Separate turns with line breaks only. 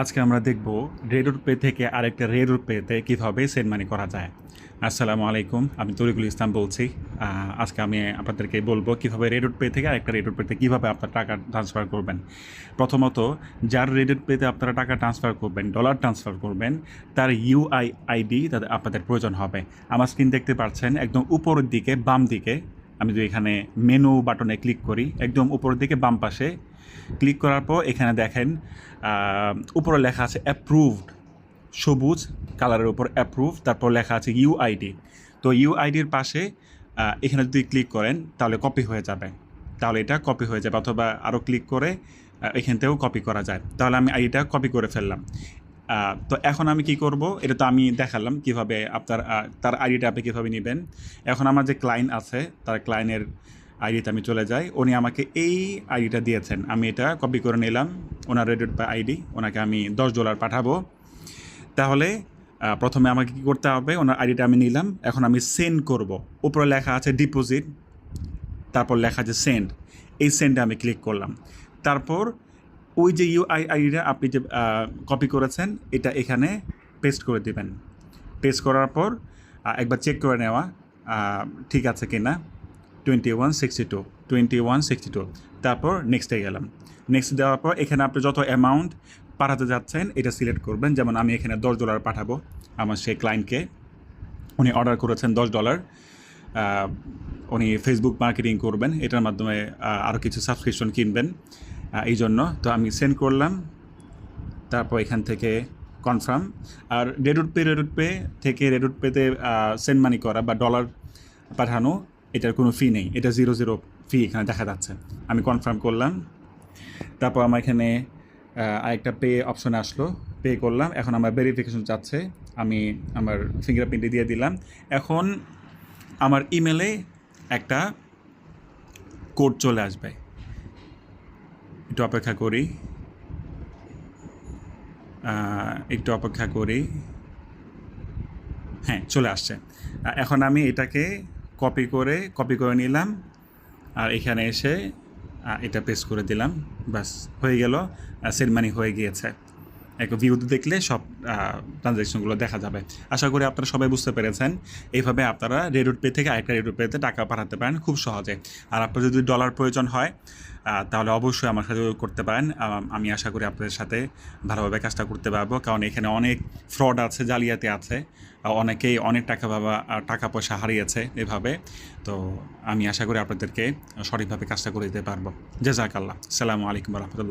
আজকে আমরা দেখব রেডুট পে থেকে আরেকটা রেডুট পেতে কীভাবে সেন্ড মানি করা যায়। আসসালামু আলাইকুম, আমি তরিকুল ইসলাম বলছি। আজকে আমি আপনাদেরকে বলব কীভাবে রেডুট পে থেকে আরেকটা রেডুট পেতে কীভাবে আপনার টাকা ট্রান্সফার করবেন। প্রথমত, যার রেডুট পেতে আপনারা টাকা ট্রান্সফার করবেন ডলার ট্রান্সফার করবেন, তার ইউআই আইডি তাদের আপনাদের প্রয়োজন হবে। আমার স্ক্রিন দেখতে পাচ্ছেন, একদম উপরের দিকে, বাম দিকে, আমি যদি এখানে মেনু বাটনে ক্লিক করি, একদম উপরের দিকে, বাম পাশে ক্লিক করার পর এখানে দেখেন উপরে লেখা আছে অ্যাপ্রুভড সবুজ কালারের উপর অ্যাপ্রুভ তারপর লেখা আছে ইউআইডি তো ইউআইডির পাশে এখানে যদি ক্লিক করেন, তাহলে কপি হয়ে যাবে। তাহলে এটা কপি হয়ে যাবে অথবা আরও ক্লিক করে এখান থেকেও কপি করা যায়। তাহলে আমি আইডিটা কপি করে ফেললাম। তো এখন আমি কি করব? এটা তো আমি দেখালাম কীভাবে আপনার তার আইডিটা আপনি কীভাবে নেবেন। এখন আমার যে ক্লায়েন্ট আছে, তার ক্লায়েন্টের আইডিতে আমি চলে যাই। উনি আমাকে এই আইডিটা দিয়েছেন। আমি এটা কপি করে নিলাম। ওনার রেডিট বা আইডি। ওনাকে আমি দশ ডলার পাঠাবো। তাহলে প্রথমে আমাকে কী করতে হবে? ওনার আইডিটা আমি নিলাম। এখন আমি সেন্ড করব। উপরে লেখা আছে ডিপোজিট তারপর লেখা আছে সেন্ড এই সেন্ডে আমি ক্লিক করলাম। তারপর ওই যে ইউআই আইডিটা আপনি যে কপি করেছেন, এটা এখানে পেস্ট করে দিবেন। পেস্ট করার পর একবার চেক করে নেওয়া ঠিক আছে কি না twenty one sixty two twenty one sixty two তারপর নেক্সটে গেলাম। নেক্সট দেওয়ার পর এখানে আপনি যত অ্যামাউন্ট পাঠাতে যাচ্ছেন, এটা সিলেক্ট করবেন। যেমন আমি এখানে দশ ডলার পাঠাবো আমার সেই ক্লায়েন্টকে উনি অর্ডার করেছেন দশ ডলার উনি ফেসবুক মার্কেটিং করবেন। এটার মাধ্যমে আরও কিছু সাবস্ক্রিপশন কিনবেন। এই জন্য তো আমি সেন্ড করলাম। তারপর এখান থেকে কনফার্ম আর রেডুট পে রেডুট পে থেকে রেডুট পেতে সেন্ড মানি করা বা ডলার পাঠানো এটার কোনো ফি নেই। এটা জিরো জিরো ফি এখানে দেখা যাচ্ছে। আমি কনফার্ম করলাম। তারপর আমার এখানে আরেকটা পে অপশন আসলো। পে করলাম। এখন আমার ভেরিফিকেশন চাচ্ছে। আমি আমার ফিঙ্গারপ্রিন্টে দিয়ে দিলাম। এখন আমার ইমেলে একটা কোড চলে আসবে। একটু অপেক্ষা করি। একটু অপেক্ষা করি। হ্যাঁ চলে আসছে। এখন আমি এটাকে কপি করে কপি করে নিলাম। আর এখানে এসে এটা পেস্ট করে দিলাম। বাস হয়ে গেল। সেরমানি হয়ে গিয়েছে। এক ভিউতে দেখলে সব ট্রানজ্যাকশনগুলো দেখা যাবে। আশা করি আপনারা সবাই বুঝতে পেরেছেন। এইভাবে আপনারা রেডুট পে থেকে আরেকটা রেডুট পেতে টাকা পাঠাতে পারেন খুব সহজে। আর আপনার যদি ডলার প্রয়োজন হয় তাহলে অবশ্যই আমার সাথে করতে পারেন। আমি আশা করি আপনাদের সাথে ভালোভাবে কাজটা করতে পারব। কারণ এখানে অনেক ফ্রড আছে, জালিয়াতি আছে। অনেকেই অনেক টাকা বাবা টাকা পয়সা হারিয়েছে এভাবে। তো আমি আশা করি আপনাদেরকে সঠিকভাবে কাজটা করে দিতে পারব। জাজাকাল্লাহ সালামু আলাইকুম রহমতুল্লাহ।